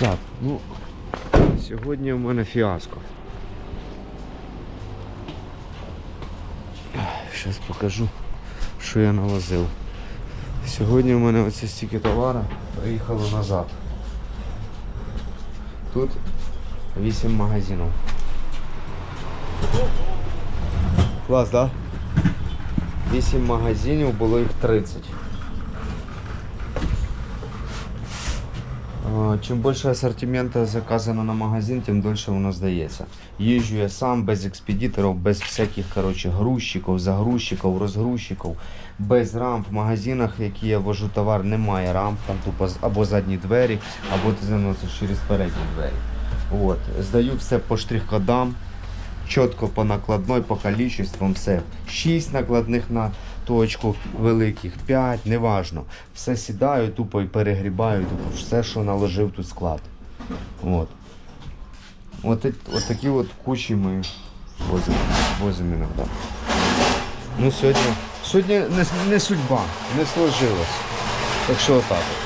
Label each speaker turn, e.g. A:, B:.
A: Так, ну сьогодні у мене фіаско. Зараз покажу, що я навозив. Сьогодні у мене оце стільки товару приїхало назад. Тут 8 магазинів. Клас, так? Да? 8 магазинів, було їх 30. Чим більше асортимента заказано на магазин, тим дольше воно здається. Їжджу я сам без експедиторів, без всяких коротше, грузчиків, загрузчиків, розгрузчиків, без рамп. В магазинах, які я вожу товар, немає рамп, там тупо або задні двері, або ти заносиш через передні двері. От. Здаю все по штрих-кодам, чітко по накладной, по количествам, все. 6 накладних на точку великих, 5, неважно. Все сідаю, тупо і перегрібаю, тупо все, що наложив тут склад. От. От, от такі от кучі ми возимо, іноді. Ну сьогодні, сьогодні не, не судьба, не сложилось. Так що отак. от.